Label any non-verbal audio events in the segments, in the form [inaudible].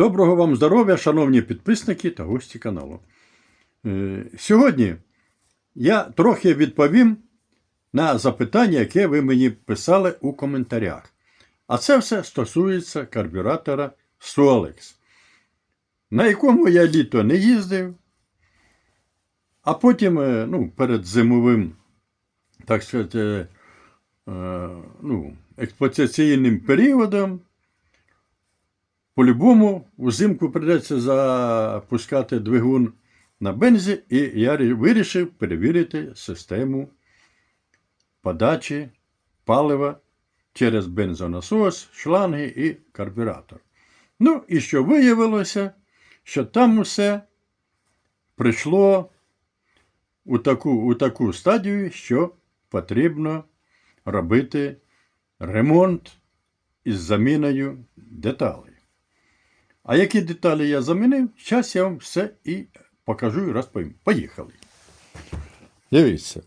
Доброго вам здоров'я, шановні підписники та гості каналу. Е, Сьогодні я трохи відповім на запитання, яке ви мені писали у коментарях. А це все стосується карбюратора Solex, на якому я літо не їздив, а потім е, ну, перед зимовим, так сказати, е, ну, експлуатаційним періодом по-любому взимку прийдеться запускати двигун на бензі, і я вирішив перевірити систему подачі палива через бензонасос, шланги і карбюратор. Ну, і що виявилося, що там усе прийшло у таку, у таку стадію, що потрібно робити ремонт із заміною деталей. А які деталі я замінив, зараз я вам все і покажу і розповім. Поїхали. Дивіться.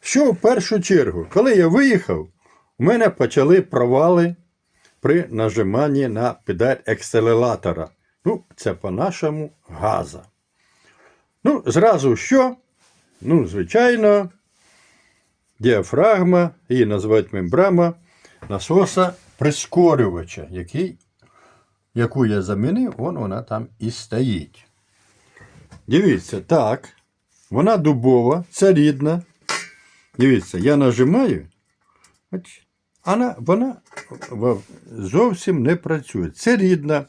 Що в першу чергу, коли я виїхав, у мене почали провали при нажиманні на педаль акселератора. Ну, це по-нашому газа. Ну, зразу що? Ну, звичайно, діафрагма, її називають мембрама насоса прискорювача, який яку я замінив, вон вона там і стоїть. Дивіться, так. Вона дубова, це рідна. Дивіться, я нажимаю, вона, вона зовсім не працює. Це рідна.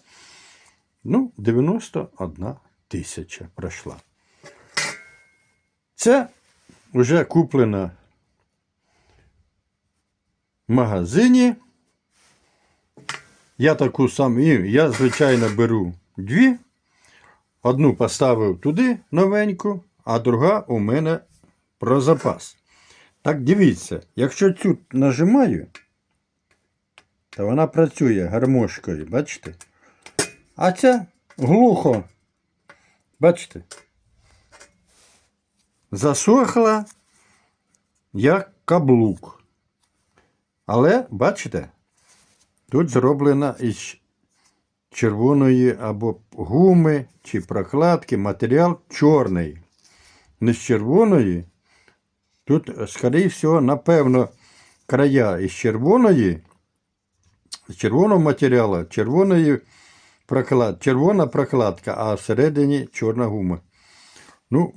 Ну, 91 тисяча пройшла. Це вже куплена в магазині. Я таку саму, я, звичайно, беру дві. Одну поставив туди новеньку, а друга у мене про запас. Так дивіться, якщо цю нажимаю, то вона працює гармошкою, бачите? А ця глухо. Бачите? Засохла як каблук. Але, бачите, Тут зроблена із червоної або гуми чи прокладки матеріал чорний. Не з червоної. Тут, скоріше всього, напевно, края із червоної, з червоного матеріалу, червоної проклад, червона прокладка, а всередині чорна гума. Ну,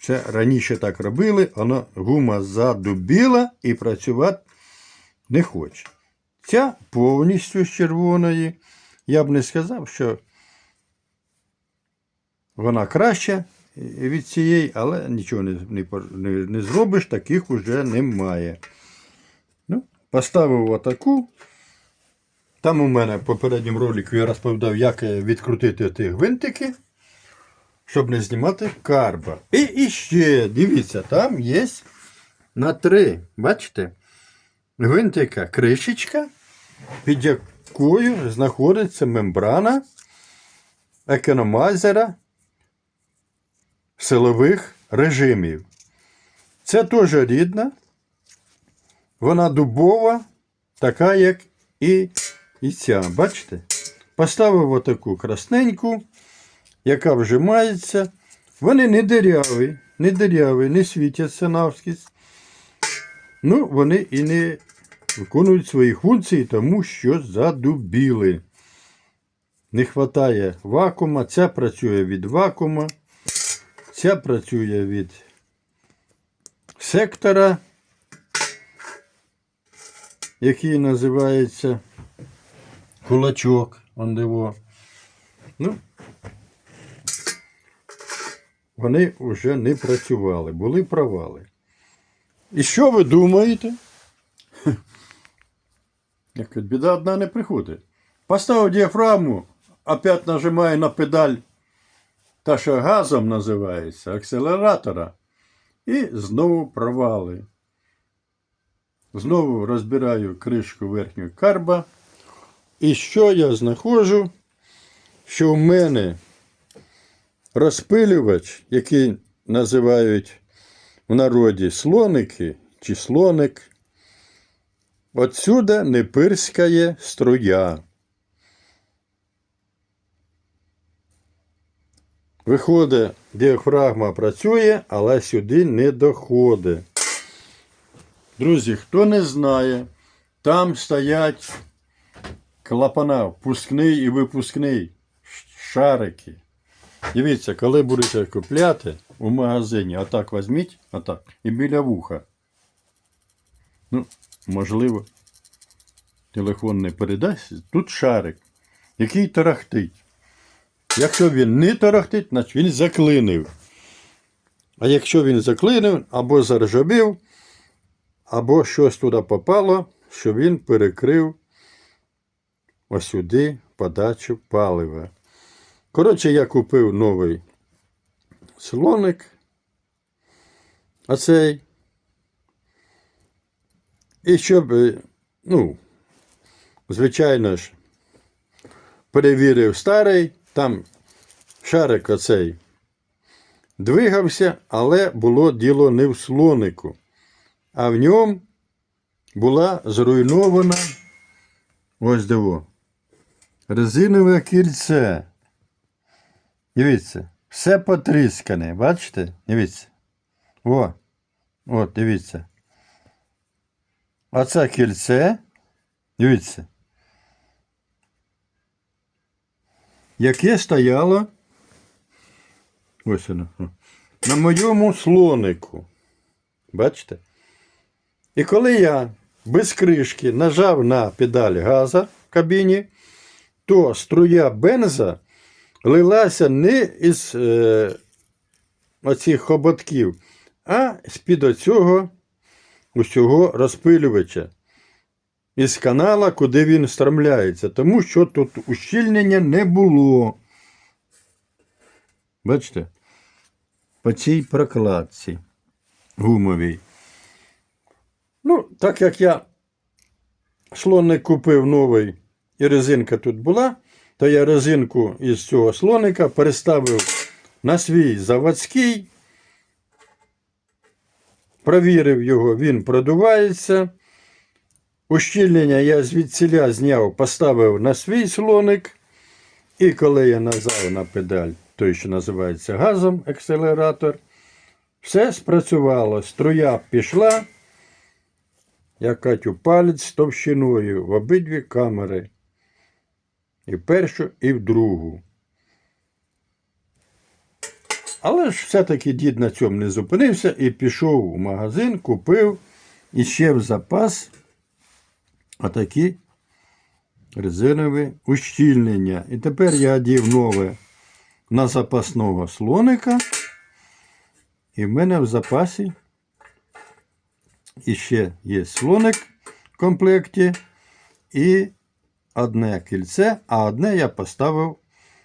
це раніше так робили, воно гума задубіла і працювати не хоче. Ця повністю з червоної. Я б не сказав, що вона краща від цієї, але нічого не, не, не, зробиш, таких уже немає. Ну, поставив отаку. Там у мене в попередньому ролику я розповідав, як е, відкрутити ті гвинтики, щоб не знімати карба. І ще, дивіться, там є на три, бачите? Гвинтика кришечка, під якою знаходиться мембрана економайзера силових режимів. Це теж рідна, вона дубова, така, як і, і ця. Бачите? Поставив отаку красненьку, яка вжимається. Вони не диряві, не диряві, не світяться навскіз. Ну, вони і не виконують свої функції, тому що задубіли. Не вистачає вакуума, ця працює від вакуума, ця працює від сектора, який називається кулачок. Ондиво. Ну, вони вже не працювали, були провали. І що ви думаєте? Кажуть, біда одна не приходить. Поставив діафрагму, опять нажимаю на педаль, та що газом називається, акселератора, і знову провали. Знову розбираю кришку верхнього карба. І що я знаходжу? Що в мене розпилювач, який називають в народі слоники чи слоник, отсюда не пирскає струя. Виходить, діафрагма працює, але сюди не доходить. Друзі, хто не знає, там стоять клапана, впускний і випускний шарики. Дивіться, коли будете купляти у магазині, отак візьміть, отак, і біля вуха. Ну, можливо, телефон не передасть. Тут шарик, який тарахтить. Якщо він не тарахтить, значить він заклинив. А якщо він заклинив або заржавів, або щось туди попало, що він перекрив ось сюди подачу палива. Коротше, я купив новий слоник. Оцей. І щоб, е, ну, звичайно ж, перевірив старий, там шарик оцей двигався, але було діло не в слонику, а в ньому була зруйнована ось диво. Резинове кільце. Дивіться, все потріскане, бачите? Дивіться. О, от, дивіться. Оце кільце. Дивіться. Яке стояло. Ось воно. На моєму слонику. Бачите? І коли я без кришки нажав на педаль газа в кабіні, то струя бенза лилася не із е, оцих хоботків, а з-під оцього усього розпилювача. Із канала, куди він стромляється, тому що тут ущільнення не було. Бачите? По цій прокладці гумовій. Ну, так як я слоник купив новий і резинка тут була, то я резинку із цього слоника переставив на свій заводський, провірив його, він продувається. Ущільнення я звідсіля зняв, поставив на свій слоник. І коли я нажав на педаль, той, що називається газом, акселератор, все спрацювало. Струя пішла, як Катю палець товщиною в обидві камери. І першу, і в другу. Але ж все-таки дід на цьому не зупинився і пішов у магазин, купив і ще в запас отакі резинові ущільнення. І тепер я одів нове на запасного слоника. І в мене в запасі іще є слоник в комплекті і одне кільце, а одне я поставив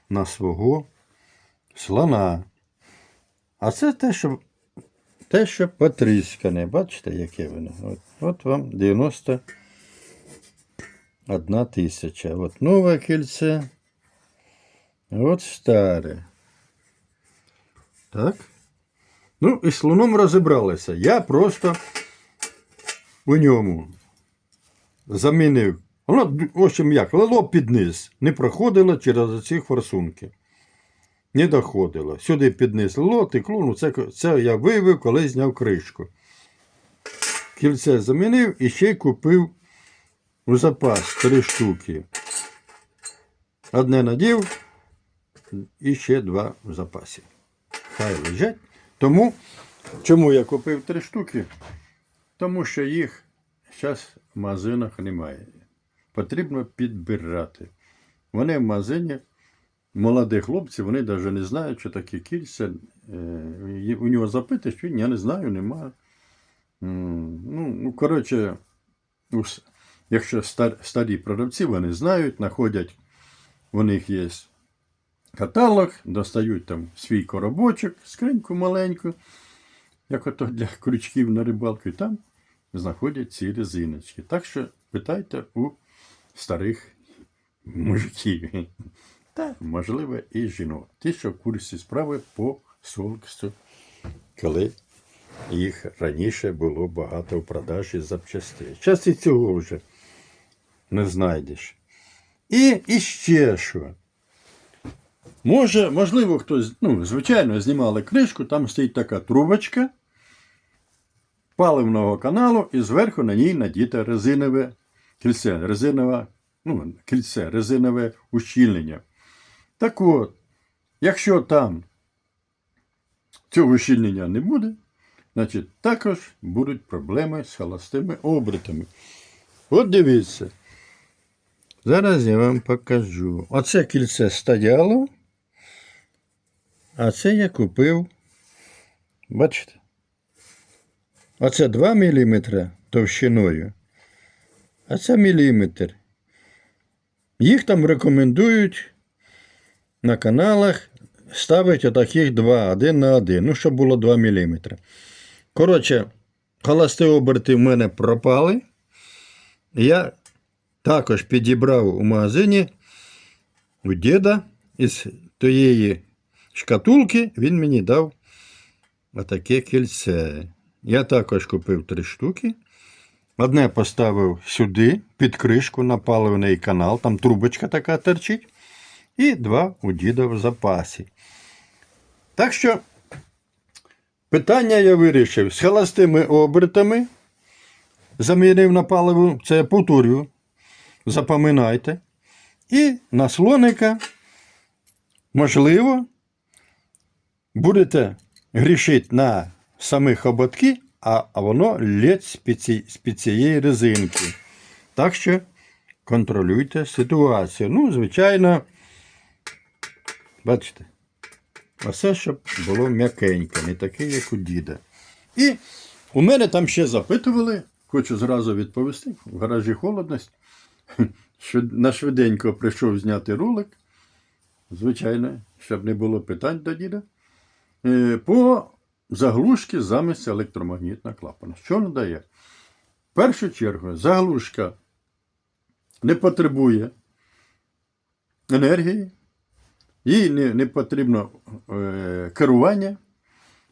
на свого слона. А це те, що, те, що потріскане. Бачите, яке воно? От, от вам 91 тисяча. От нове кільце. От старе. Так. Ну, і слоном розібралися. Я просто у ньому замінив. Воно, в общем, як, лило під низ, не проходило через ці форсунки. Не доходило. Сюди під низ лило, текло, ну це, це я виявив, коли зняв кришку. Кільце замінив і ще й купив у запас три штуки. Одне надів і ще два в запасі. Хай лежать. Тому, чому я купив три штуки? Тому що їх зараз в магазинах немає. Потрібно підбирати. Вони в магазині, молоді хлопці, вони навіть не знають, що таке кільця. Е, У нього запитуєш, він, я не знаю, немає. Ну, ну коротше, якщо старі продавці, вони знають, знаходять, у них є каталог, достають там свій коробочок, скриньку маленьку, як ото для крючків на рибалку, і там знаходять ці резиночки. Так що питайте у старих мужиків. Та, можливо, і жінок. Ті, що в курсі справи по солксту, коли їх раніше було багато в продажі запчастей. Зараз і цього вже не знайдеш. І іще що. Може, можливо, хтось, ну, звичайно, знімали кришку, там стоїть така трубочка паливного каналу, і зверху на ній надіте резинове кільце, резинове, ну, кільце, резинове ущільнення. Так от, якщо там цього ущільнення не буде, значить також будуть проблеми з холостими обертами. От дивіться. Зараз я вам покажу. Оце кільце стояло, а це я купив. Бачите? Оце 2 мм товщиною, а це міліметр. Їх там рекомендують на каналах ставити отаких два, один на один, ну, щоб було 2 мм. Коротше, холості оберти в мене пропали. Я також підібрав у магазині у діда із тієї шкатулки, він мені дав отаке кільце. Я також купив три штуки. Одне поставив сюди, під кришку на паливний канал, там трубочка така торчить. І два у діда в запасі. Так що питання я вирішив з холостими обертами. Замірив на паливо, це я повторюю. Запам'ятайте. І на слоника, можливо, будете грішити на самих ободки, а воно з-під ці- з-під цієї резинки. Так що контролюйте ситуацію. Ну, звичайно, бачите, оце, щоб було м'якеньке, не таке, як у діда. І у мене там ще запитували, хочу зразу відповісти, в гаражі холодність. [laughs] Швид- На швиденько прийшов зняти ролик. Звичайно, щоб не було питань до діда. Е, По заглушки замість електромагнітного клапана. Що не дає? В першу чергу, заглушка не потребує енергії, їй не, не потрібно е, керування.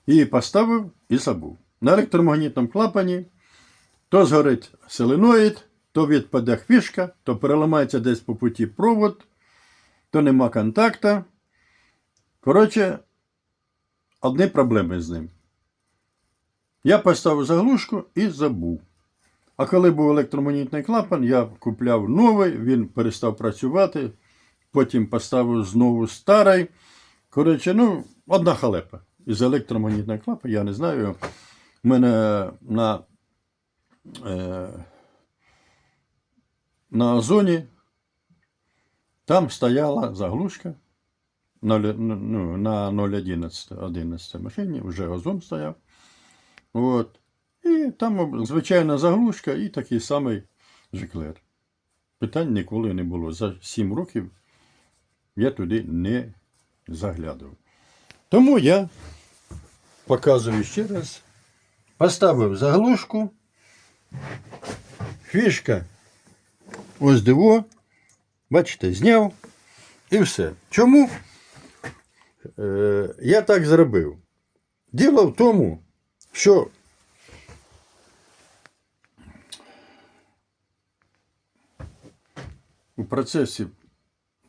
Її поставив і забув. На електромагнітному клапані то згорить селеноїд, то відпаде хвішка, то переламається десь по путі провод, то нема контакта. Коротше, одні проблеми з ним. Я поставив заглушку і забув. А коли був електромагнітний клапан, я купляв новий, він перестав працювати, потім поставив знову старий. Коротше, ну, одна халепа. Із електромагнітного клапана, я не знаю. У мене на, е, на озоні там стояла заглушка 0, ну, на 0,11 11 машині, вже озон стояв. От. І там звичайна заглушка і такий самий жиклер. Питань ніколи не було. За 7 років я туди не заглядав. Тому я показую ще раз. Поставив заглушку. Фішка ось диво. Бачите, зняв і все. Чому е, я так зробив? Діло в тому, що у процесі,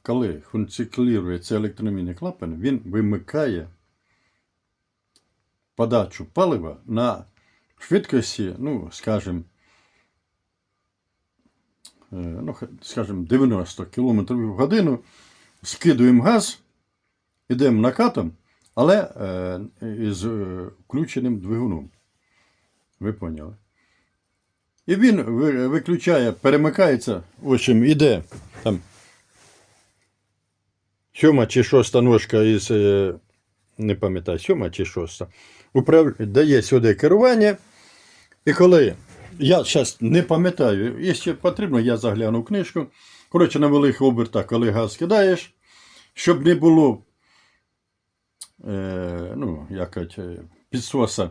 коли функціонується електромагнітний клапан, він вимикає подачу палива на швидкості, ну, скажімо, е, ну, скажімо, 90 км в годину, скидуємо газ, йдемо накатом, але е, із е, включеним двигуном. Ви поняли? І він виключає, перемикається, в общем, іде там сьома чи шоста ножка із, е, не пам'ятаю, сьома чи шоста, управ... дає сюди керування. І коли я зараз не пам'ятаю, якщо потрібно, я загляну книжку. Коротше, на великих обертах, коли газ кидаєш, щоб не було е, ну, як кажуть, е, підсоса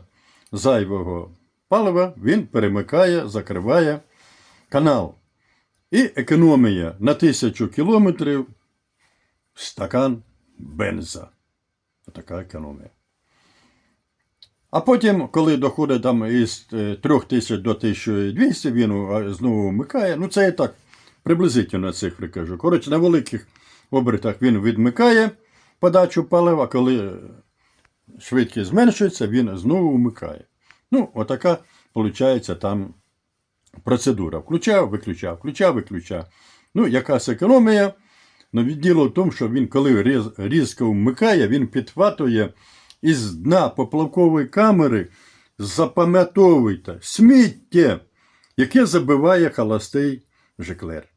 зайвого палива, він перемикає, закриває канал. І економія на тисячу кілометрів стакан бенза. Така економія. А потім, коли доходить там із е, 3000 до 1200, він е, знову вмикає. Ну, це я так приблизительно цифри кажу. Коротше, на великих обертах він відмикає, подачу палива, коли швидкість зменшується, він знову вмикає. Ну, отака, виходить, там процедура. Включав, виключав, включав, виключав. Ну, якась економія. Ну, від діло в тому, що він, коли різко вмикає, він підхватує із дна поплавкової камери, запам'ятовуйте, сміття, яке забиває холостий жиклер.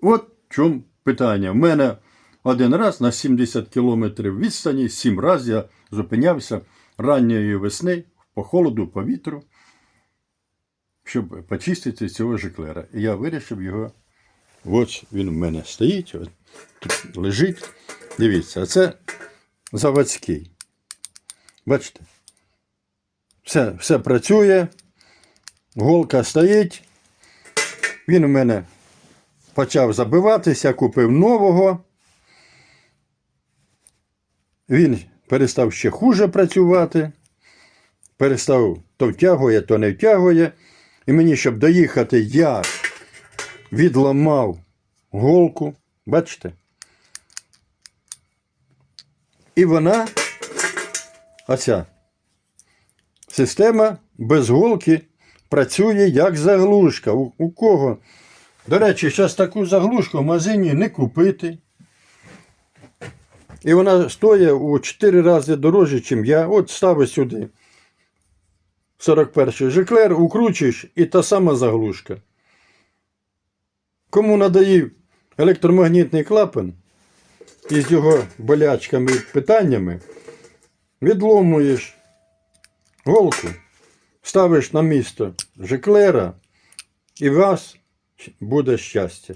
От в чому питання. В мене один раз на 70 кілометрів відстані, сім разів я зупинявся ранньої весни по холоду, по вітру, щоб почистити цього жиклера. І я вирішив його. Ось він в мене стоїть, от, тут лежить. Дивіться, а це заводський. Бачите? Все, все працює, голка стоїть. Він у мене почав забиватися, купив нового. Він перестав ще хуже працювати, перестав то втягує, то не втягує. І мені, щоб доїхати, я відламав голку. Бачите? І вона, оця система без голки працює як заглушка. У, у кого? До речі, зараз таку заглушку в магазині не купити. І вона стоїть у 4 рази дорожче, ніж я. От ставиш сюди. 41 жиклер, укручуєш і та сама заглушка. Кому надоїв електромагнітний клапан із його болячками і питаннями, відломуєш голку, ставиш на місто жиклера, і у вас буде щастя.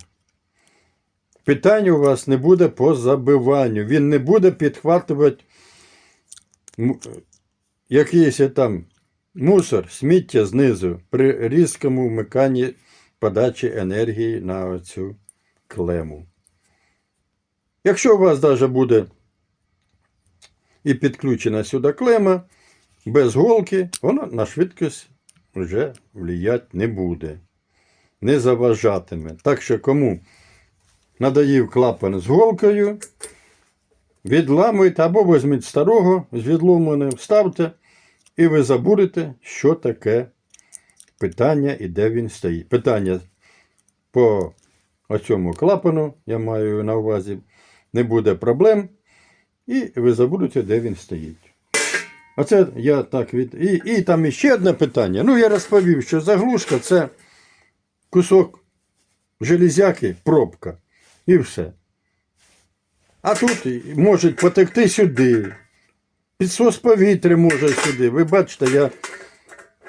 Питань у вас не буде по забиванню. Він не буде підхватувати якийсь там мусор, сміття знизу при різкому вмиканні подачі енергії на цю клему. Якщо у вас навіть буде і підключена сюди клема, без голки, вона на швидкість вже влиять не буде, не заважатиме. Так що кому надоїв клапан з голкою, відламуйте або візьміть старого з відломаним, вставте, і ви забудете, що таке питання і де він стоїть. Питання по оцьому клапану, я маю на увазі, не буде проблем, і ви забудете, де він стоїть. Оце я так від. І, і там іще одне питання. Ну, я розповів, що заглушка це кусок железяки, пробка. І все. А тут може потекти сюди. Підсос повітря може сюди. Ви бачите, я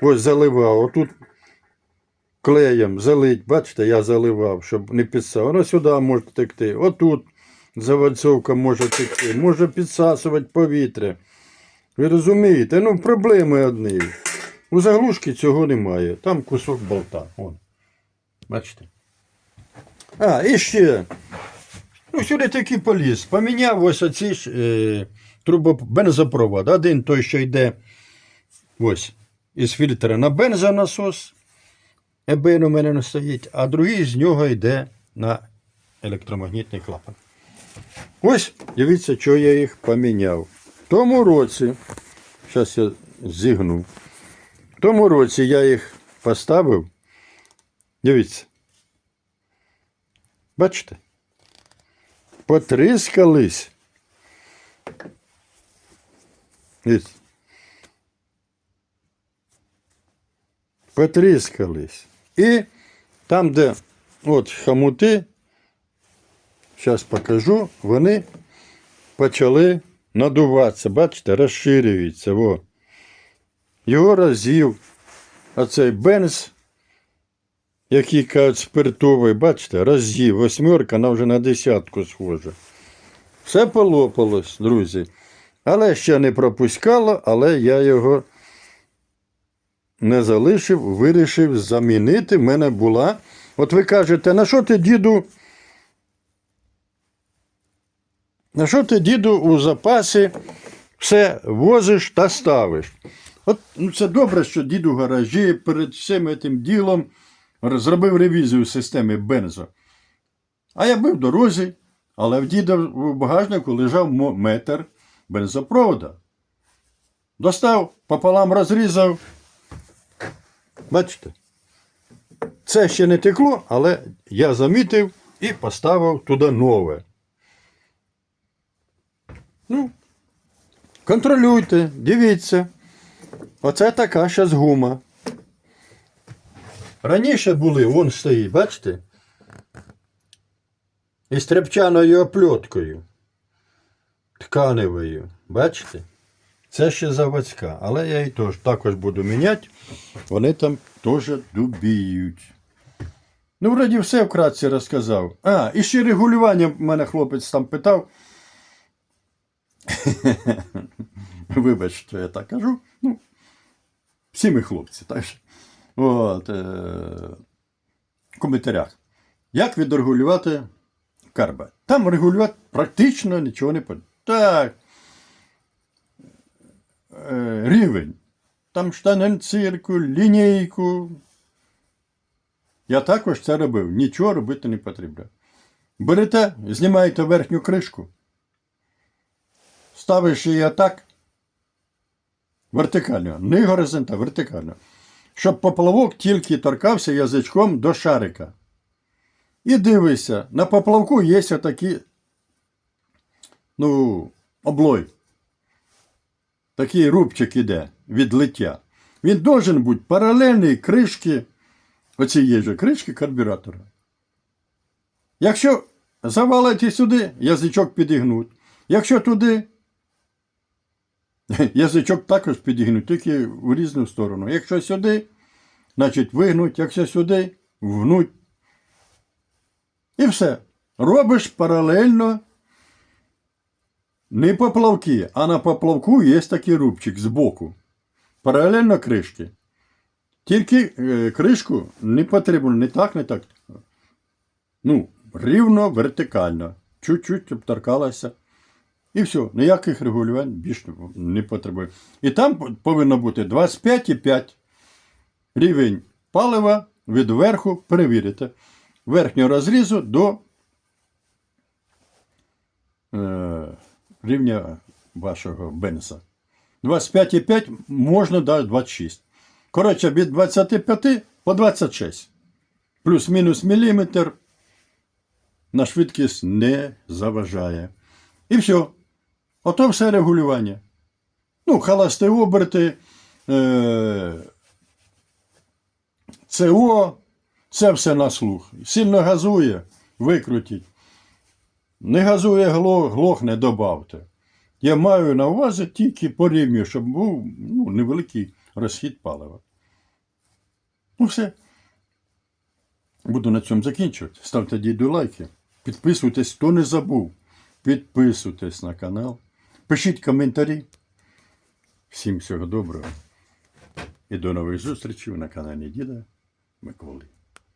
ось заливав. Отут клеєм залить, бачите, я заливав, щоб не підсав. Воно сюди може текти. Отут завальцовка може текти, може підсасувати повітря. Ви розумієте? Ну, проблеми одні. У заглушки цього немає. Там кусок болта. Вон. Бачите? А, і ще. Ну, сюди такий поліз. Поміняв ось оці ж е, трубобензопровод. Один той, що йде ось із фільтра на бензонасос. ЕБН у мене не стоїть, а другий з нього йде на електромагнітний клапан. Ось, дивіться, що я їх поміняв. В тому році, зараз я зігну. В тому році я їх поставив. Дивіться. Бачите? Потріскались. Дивіться. Потріскались. І там, де от хамути, зараз покажу, вони почали надуватися. Бачите, розширюються. Во. Його роз'їв оцей бенз, який кажуть спиртовий, бачите, роз'їв. Восьмерка, вона вже на десятку схожа. Все полопалось, друзі. Але ще не пропускало, але я його не залишив, вирішив замінити. В мене була. От ви кажете, на що ти, діду? На що ти, діду, у запасі все возиш та ставиш? От ну, це добре, що дід у гаражі перед всім цим ділом зробив ревізію системи бензо. А я був в дорозі, Але в діда в багажнику лежав метр бензопровода. Достав, пополам розрізав. Бачите? Це ще не текло, але я замітив і поставив туди нове. Ну, контролюйте, дивіться. Оце така щас гума. Раніше були, вон стоїть, бачите? Із тряпчаною опльоткою. Тканевою. Бачите? Це ще заводська, але я її теж також буду міняти. Вони там теж дубіють. Ну, вроді все вкратце розказав. А, і ще регулювання мене хлопець там питав. [laughs] Вибач, що я так кажу. Ну, всі ми хлопці, так що. От, е- в коментарях. Як відрегулювати карба? Там регулювати практично нічого не потрібно. Так. Е- рівень. Там штанцирку, лінійку. Я також це робив. Нічого робити не потрібно. Берете, знімаєте верхню кришку, ставиш її отак. Вертикально, не горизонтально, вертикально. Щоб поплавок тільки торкався язичком до шарика. І дивися, на поплавку є отакі, ну, облой. Такий рубчик іде від лиття. Він должен бути паралельний кришки, оцієї же кришки карбюратора. Якщо завалити сюди, язичок підігнуть. Якщо туди, [laughs] язичок також підігнуть, тільки в різну сторону. Якщо сюди, значить вигнуть, якщо сюди, вгнуть. І все. Робиш паралельно не поплавки, а на поплавку є такий рубчик збоку. Паралельно кришки. Тільки е, кришку не потрібно не так, не так. Ну, рівно, вертикально. Чуть-чуть обторкалася. І все, ніяких регулювань більше не потребує. І там повинно бути 25,5 рівень палива від верху перевірити. Верхнього розрізу до е, рівня вашого бенза. 25,5 можна до 26. Коротше, від 25 по 26. Плюс-мінус міліметр на швидкість не заважає. І все. Ото все регулювання. Ну, холості оберти, е- ЦО, це все на слух. Сильно газує, викрутіть. Не газує, гло- глохне, добавте. Я маю на увазі тільки порівнюю, щоб був ну, невеликий розхід палива. Ну все. Буду на цьому закінчувати. Ставте діду лайки. Підписуйтесь, хто не забув. Підписуйтесь на канал. Пишіть коментарі. Всім всього доброго. І до нових зустрічей на каналі Діда Миколи.